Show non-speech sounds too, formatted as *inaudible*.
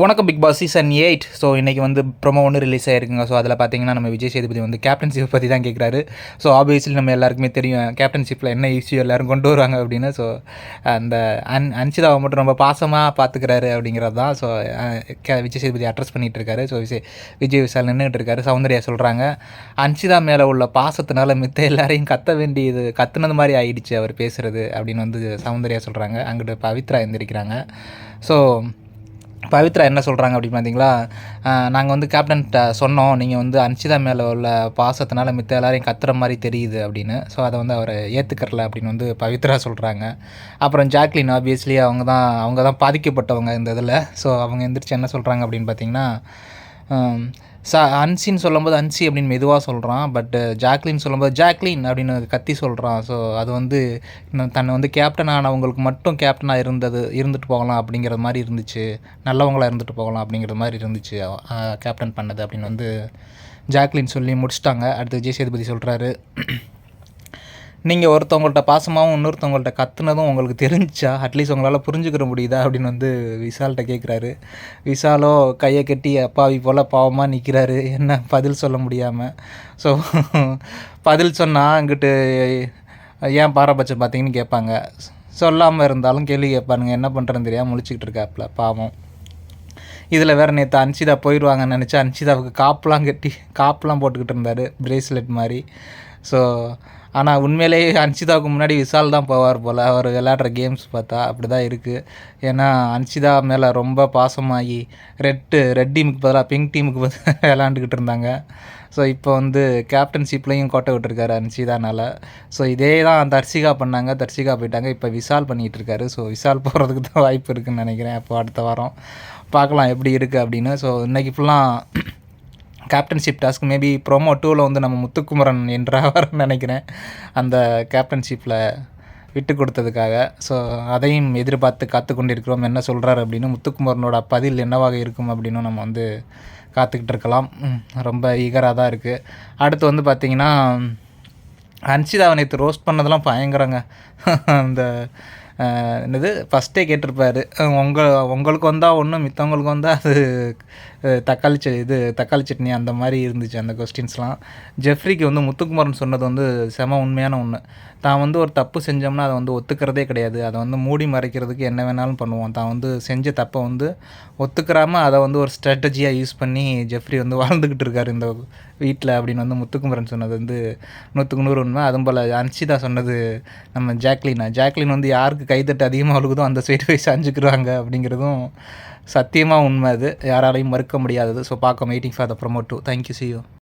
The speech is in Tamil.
வணக்கம் big boss season eight so இன்றைக்கி வந்து ப்ரொமோ ஒன்று ரிலீஸ் ஆயிருக்குங்க. ஸோ அதில் பார்த்தீங்கன்னா நம்ம விஜய் சேதுபதி வந்து கேப்டன்ஷிப் பற்றி தான் கேட்குறாரு ஸோ ஆப்வியஸ்லி நம்ம எல்லாருக்குமே தெரியும் கேப்டன்ஷிப்பில் என்ன இஷ்யூ எல்லோரும் கொண்டு வருவாங்க அப்படின்னு. ஸோ அந்த அன் அன்சிதாவை மட்டும் ரொம்ப பாசமாக பார்த்துக்கிறாரு அப்படிங்கிறது தான். ஸோ விஜய் சேதுபதி அட்ரஸ் பண்ணிகிட்டு இருக்காரு. ஸோ விஜய் விஜய் விசால் நின்றுட்டு இருக்காரு. சௌந்தர்யா சொல்கிறாங்க அன்சிதா மேலே உள்ள பாசத்தினால மித்த எல்லாரையும் கத்த வேண்டியது கத்துனது மாதிரி ஆயிடுச்சு அவர் பேசுகிறது அப்படின்னு வந்து சௌந்தர்யா சொல்கிறாங்க அங்கிட்டு பவித்ரா எந்திரிக்கிறாங்க. ஸோ பவித்ரா என்ன சொல்கிறாங்க அப்படின்னு பார்த்தீங்களா நாங்கள் வந்து கேப்டன்கிட்ட சொன்னோம். நீங்கள் வந்து அன்சிதா மேலே உள்ள பாசத்தினால மித்த எல்லாரையும் கத்துற மாதிரி தெரியுது அப்படின்னு. ஸோ அதை வந்து அவர் ஏற்றுக்கறல அப்படின்னு வந்து பவித்ரா சொல்கிறாங்க அப்புறம் ஜாக்லின் ஆப்வியஸ்லி அவங்க தான் அவங்க தான் பாதிக்கப்பட்டவங்க இந்த இதில். ஸோ அவங்க எந்திரிச்சு என்ன சொல்கிறாங்க அப்படின்னு பார்த்தீங்கன்னா ச அன்சின்னு சொல்லும்போது அன்சி அப்படின்னு மெதுவாக சொல்கிறான் பட்டு ஜாக்லின் சொல்லும்போது ஜாக்லின் அப்படின்னு கத்தி சொல்கிறான் ஸோ அது வந்து தன்னை வந்து கேப்டன் ஆனவங்களுக்கு மட்டும் கேப்டனாக இருந்தது இருந்துட்டு போகலாம் அப்படிங்கிற மாதிரி இருந்துச்சு. நல்லவங்களாக இருந்துட்டு போகலாம் அப்படிங்கிற மாதிரி இருந்துச்சு கேப்டன் பண்ணது அப்படின்னு வந்து ஜாக்லின் சொல்லி முடிச்சிட்டாங்க. அடுத்து விஜய் சேதுபதி சொல்கிறாரு நீங்கள் ஒருத்தவங்கள்ட்ட பாசமாகவும் இன்னொருத்தவங்கள்ட்ட கத்துனதும் உங்களுக்கு தெரிஞ்சா அட்லீஸ்ட் உங்களால் புரிஞ்சுக்கிற முடியுதா அப்படின்னு வந்து விசால்கிட்ட கேட்குறாரு விசாலோ கையை கட்டி அப்பாவி போல் பாவமாக நிற்கிறாரு என்ன பதில் சொல்ல முடியாமல் ஸோ பதில் சொன்னால் அங்கிட்டு ஏன் பாரபட்சம் பார்த்தீங்கன்னு கேட்பாங்க. சொல்லாமல் இருந்தாலும் கேள்வி கேட்பானுங்க. என்ன பண்ணுறேன்னு தெரியாமல் முழிச்சிக்கிட்டு இருக்காப்புல பாவம். இதில் வேறு நேற்று அன்சிதா போயிடுவாங்கன்னு நினச்சா அன்சிதாவுக்கு காப்புலாம் கட்டி காப்புலாம் போட்டுக்கிட்டு இருந்தார் பிரேஸ்லெட் மாதிரி. ஸோ ஆனால் உண்மையிலேயே அன்சிதாவுக்கு முன்னாடி விசால் தான் போவார் போல். அவர் விளையாடுற கேம்ஸ் பார்த்தா அப்படி தான் இருக்குது ஏன்னா அன்சிதா மேலே ரொம்ப பாசமாகி ரெட்டு ரெட் டீமுக்கு பதிலாக பிங்க் டீமுக்கு பதிலாக *laughs* விளாண்டுக்கிட்டு இருந்தாங்க. ஸோ இப்போ வந்து கேப்டன்ஷிப்லேயும் கோட்டை விட்டுருக்காரு அன்சிதானால் ஸோ இதே தான் தர்சிகா பண்ணாங்க. தர்சிகா போயிட்டாங்க. இப்போ விசால் பண்ணிகிட்டு இருக்காரு. ஸோ விசால் போகிறதுக்கு தான் வாய்ப்பு இருக்குதுன்னு நினைக்கிறேன். இப்போ அடுத்த வாரம் பார்க்கலாம் எப்படி இருக்குது அப்படின்னு. ஸோ இன்றைக்கி ஃபுல்லாக கேப்டன்ஷிப் டாஸ்க் மேபி ப்ரோமோ டூவில் வந்து நம்ம முத்துக்குமரன் என்றவர் *laughs* நினைக்கிறேன். அந்த கேப்டன்ஷிப்பில் விட்டு கொடுத்ததுக்காக. ஸோ அதையும் எதிர்பார்த்து காத்து கொண்டிருக்கிறோம். என்ன சொல்கிறார் அப்படின்னு முத்துக்குமரனோட பதில் என்னவாக இருக்கும் அப்படின்னு நம்ம வந்து காத்துக்கிட்டு இருக்கலாம். ரொம்ப ஈகராக தான் இருக்குது அடுத்து வந்து பார்த்திங்கன்னா ஹன்சிதாவை நேற்று ரோஸ்ட் பண்ணதெல்லாம் பயங்கரங்க. *laughs* அந்த என்னது? ஃபஸ்ட்டே கேட்டிருப்பாரு. உங்கள் உங்களுக்கு வந்தால் ஒன்றும் மித்தவங்களுக்கு வந்தால் அது தக்காளி ச இது தக்காளி சட்னி அந்த மாதிரி இருந்துச்சு அந்த கொஸ்டின்ஸ்லாம் ஜெஃப்ரிக்கு வந்து முத்துக்குமாரன் சொன்னது வந்து செம உண்மையான ஒன்று தான் வந்து ஒரு தப்பு செஞ்சோம்னா அதை வந்து ஒத்துக்கிறதே கிடையாது. அதை வந்து மூடி மறைக்கிறதுக்கு என்ன வேணாலும் பண்ணுவோம் தான் வந்து செஞ்ச தப்பை வந்து ஒத்துக்கிறாமல் அதை வந்து ஒரு ஸ்ட்ராட்டஜியாக யூஸ் பண்ணி ஜெஃப்ரி வந்து வாழ்ந்துக்கிட்டு இருக்கார். இந்த வீட்டில் அப்படின்னு வந்து முத்துக்குமரன் சொன்னது வந்து நூற்றுக்கு நூறு உண்மை. அதுவும் போல் அன்சிதா சொன்னது நம்ம ஜாக்லினா. ஜாக்லின் வந்து யாருக்கு கைத்தட்டு அதிகமாக அழுகுதோ அந்த சைடு போய் சாஞ்சுக்கிறாங்க அப்படிங்கிறதும் சத்தியமாக உண்மை அது. யாராலையும் மறுக்க முடியாதது. ஸோ பார்க்க waiting for the promote to thank you see you